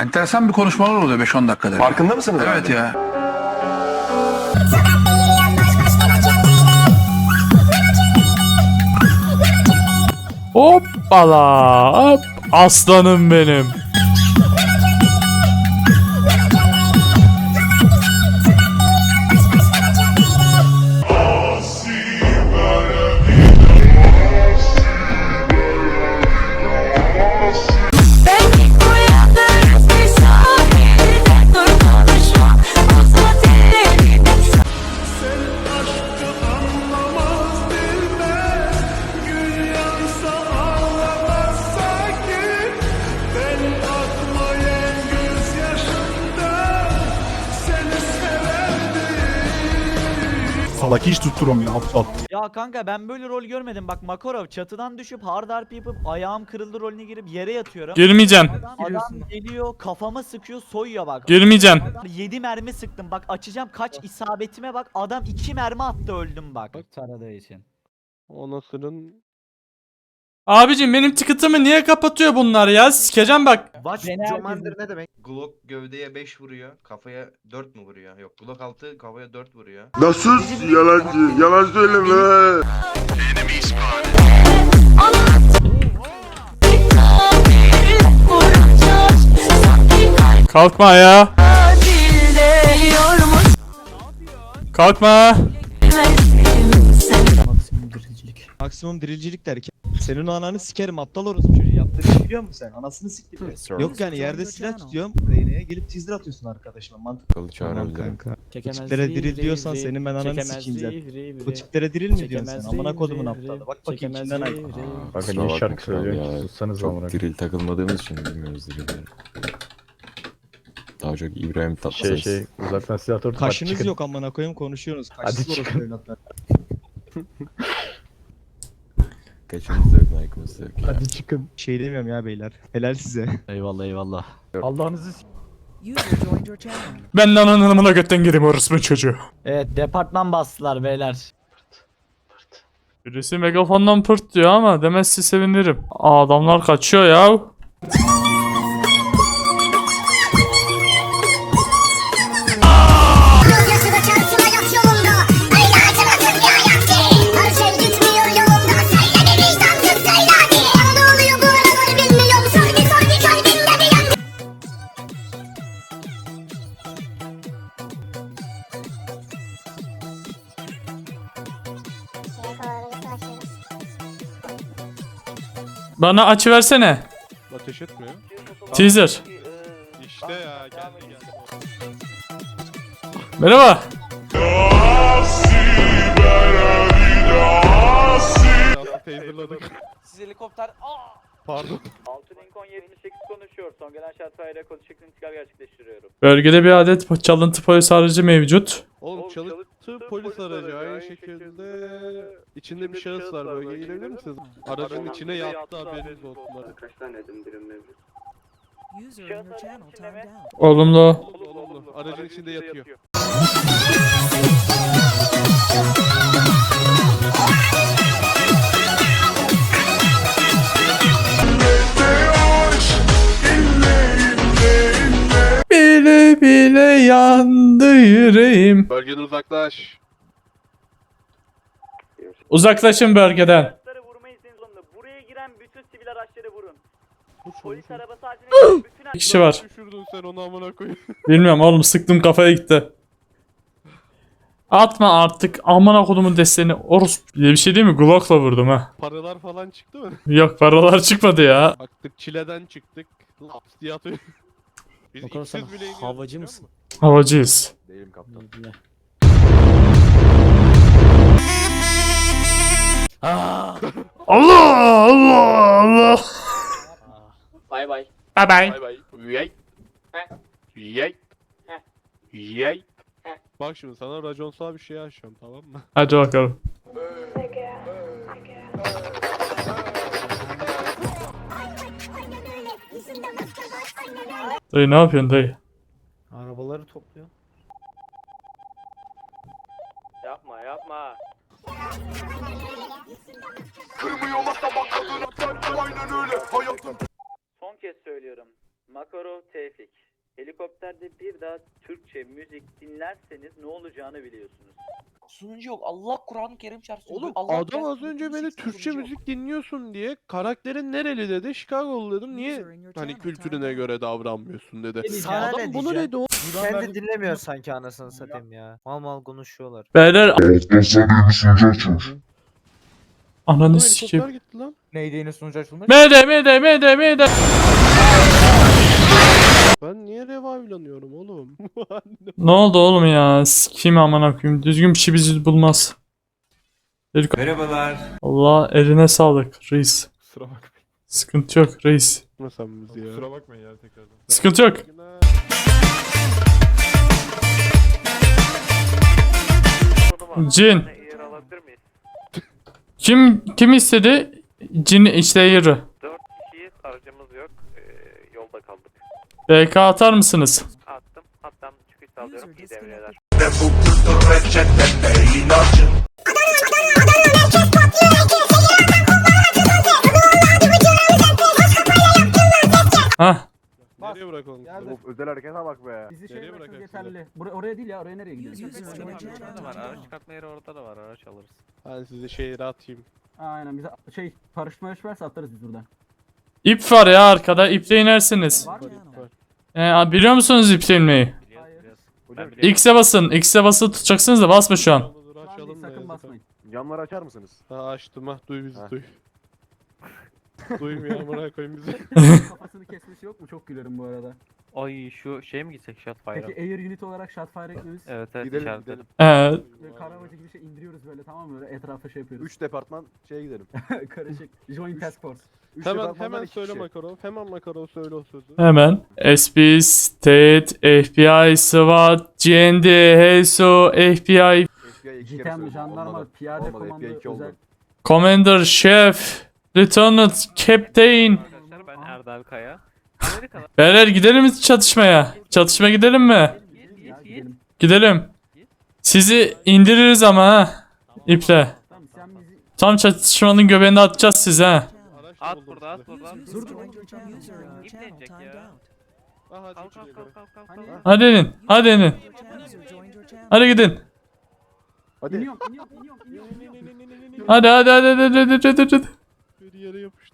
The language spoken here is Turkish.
Enteresan bir konuşmalar oluyor 5-10 dakikada. Farkında mısınız? Evet abi? ya. Hoppala hop. Aslanım benim. Salak hiç tutturamıyor aptal. Ya kanka ben böyle rol görmedim. Bak Makarov çatıdan düşüp hard RP yapıp ayağım kırıldı rolüne girip yere yatıyorum. Girmeyeceksin. Adam, adam geliyor kafama sıkıyor soyuyor bak. Girmeyeceksin. Adam 7 mermi sıktım bak açacağım kaç isabetime bak adam 2 mermi attı öldüm bak. Taradığı için. Anasının Abicim benim tıkıtımı niye kapatıyor bunlar ya? Sikeceğim bak. Watch Beni Commander ne demek? Glock gövdeye 5 vuruyor, kafaya 4 mü vuruyor? Yok, Glock 6 kafaya 4 vuruyor. Nasıl yalancı? Yalan söyleme. Kalkma ya. Kalkma. Maksimum dirilicilik. Maksimum dirilicilik derken senin ananı sikerim aptal orospu çocuğu. Yaptığını biliyor musun sen? Anasını siktim. Yok yani yerde silah tutuyorum. Reyneye gelip teaser atıyorsun arkadaşıma. Mantıklı. Tamam kanka. Çekemez tiplere diril diyorsan senin ben ananı sikeyim zaten. Bu tiplere diril mi diyorsun sen? Amına kodumun aptalı. Bak bakayım kimden ay. niye bakma şarkı ki? Sussanız Çok amına. diril takılmadığımız için bilmiyoruz dirilleri. Daha çok İbrahim Tatlıses. Şey şey uzaktan silah atıp Kaşınız yok amına koyayım konuşuyorsunuz. Kaşsız çıkın. Kaçımız yok, like'ımız yok ya. Hadi çıkın. Şey demiyorum ya beyler. Helal size. Eyvallah eyvallah. Allah'ınızı s- Ben de ananın amına götten gireyim orospu çocuğu. Evet departman bastılar beyler. Birisi megafondan pırt diyor ama demezse sevinirim. Aa, adamlar kaçıyor ya. Bana açı versene. Ateş etmiyor. Teaser. İşte ya geldi geldi. Merhaba. Taserladık? Siz helikopter Pardon. Altın Lincoln 78 konuşuyor. Son gelen şart fire kodu şeklinde intikal gerçekleştiriyorum. Bölgede bir adet çalıntı polis aracı mevcut. Oğlum çalıştı polis aracı aynı şekilde içinde bir şahıs var bölgeye girebilir misiniz? Aracın içine yattı haberiniz olsun. Kaç tane edim birim mevcut? Olumlu. Olumlu olumlu. Aracın içinde yatıyor. Bile bile yandı yüreğim. Bölgeden uzaklaş. Uzaklaşın bölgeden. Araçları vurmayı senin zorunda. Buraya giren bütün sivil araçları vurun. Polis arabası haline bütün Bir kişi var. Düşürdün sen onu amına koyayım. Bilmiyorum oğlum sıktım kafaya gitti. Atma artık amına kodumun desteğini orospu diye bir şey değil mi? Glock'la vurdum ha. Paralar falan çıktı mı? Yok paralar çıkmadı ya. Baktık çileden çıktık. Laps diye atıyor. Biz Bakalım sen iksiz bile iniyoruz, havacı biliyor mısın? musun? Havacıyız. Değilim kaptan. Allah Allah Allah. Bay bay. Bye bye. Bay bay. Yay. Yay. Yay. Bak şimdi sana raconsal bir şey açıyorum tamam mı? Hadi bakalım. Dayı ne yapıyorsun dayı? Arabaları topluyor. Yapma yapma. Son kez söylüyorum. Makarov Tevfik. Helikopterde bir daha Türkçe müzik dinlerseniz ne olacağını biliyorsunuz. Sunucu yok. Allah Kur'an-ı Kerim çarpsın. Oğlum Allah adam az önce beni Türkçe müzik dinliyorsun diye karakterin nereli dedi Chicago'lu dedim niye hani kültürüne göre davranmıyorsun dedi. Sana Adam ne bunu diyeceğim? dedi o. Kendi dinlemiyor sanki anasını satayım ya. Mal mal konuşuyorlar. Beyler Alttan sana yeni sunucu açılmış. ananı Helikopter sikeyim. gitti lan. Neydi yeni sunucu açılmış? Mede mede mede mede. Ben niye revive'lanıyorum oğlum? Ne oldu oğlum ya? Sikeyim aman koyayım. Düzgün bir şey bizi bulmaz. Merhabalar. Allah eline sağlık reis. Kusura bakmayın. Sıkıntı yok reis. Nasıl bizi ya? Kusura bakmayın ya tekrardan. Sıkıntı yok. Cin. Kim kim istedi? Cin işte yürü. BK atar mısınız? Attım. Hatta çıkış sağlıyorum. İyi devreler. Hah. Nereye bırakalım? sizi? özel harekete bak be. Bizi Nereye bırakalım sizi? Buraya, oraya değil ya oraya nereye gidiyoruz? Orada da var. Araç çıkartma yeri orada da var. Araç alırız. Ben sizi şehire atayım. Aynen bize şey paraşüt paraşüt varsa atlarız biz buradan. İp var ya arkada. İple inersiniz. Ee, biliyor musunuz iple inmeyi? X'e basın. X'e basılı tutacaksınız da basma şu an. Açalım değil, da sakın yazık. basmayın. Camları açar mısınız? Ha açtım ha. Duy bizi Ha. duy. Duymuyor amına koyayım bizi. Kafasını kesmesi yok mu? Çok gülerim bu arada. Ay şu şey mi gitsek Shotfire'a? Peki Air Unit olarak Shotfire ekliyoruz. Evet evet Gidelim işaretledim. gidelim. Ee, Böyle karavacı gibi şey indiriyoruz böyle tamam mı? Böyle etrafa şey yapıyoruz. 3 departman şeye gidelim. Karışık. Joint Task Force. Üç hemen departmandan hemen iki söyle kişi. Makarov. Hemen Makarov söyle o sözü. hemen. SB, State, FBI, SWAT, GND, HSO, FBI, FBI iki kere GTM, söyledim. jandarma, Olmadı. piyade Olmadı, komando, FBI iki oldu. özel. Commander, Chef, Lieutenant, Captain. Arkadaşlar ben Erdal Kaya. Amerika'da Beyler gidelim mi çatışmaya? Çatışmaya gidelim mi? Gidelim. Gidelim. Sizi indiririz ama ha. İple. Tamam sen bizi... Tam çatışmanın göbeğinde atacağız sizi ha. At burada at size. burada. Dur dur. İplenecek ya. Aha Kalk çekil kalk yukarı. kalk kalk kalk. Kalk. Hadi inin. Hadi inin. Hadi gidin. Hadi. Hadi hadi hadi hadi hadi hadi. hadi. Bir yere yapış.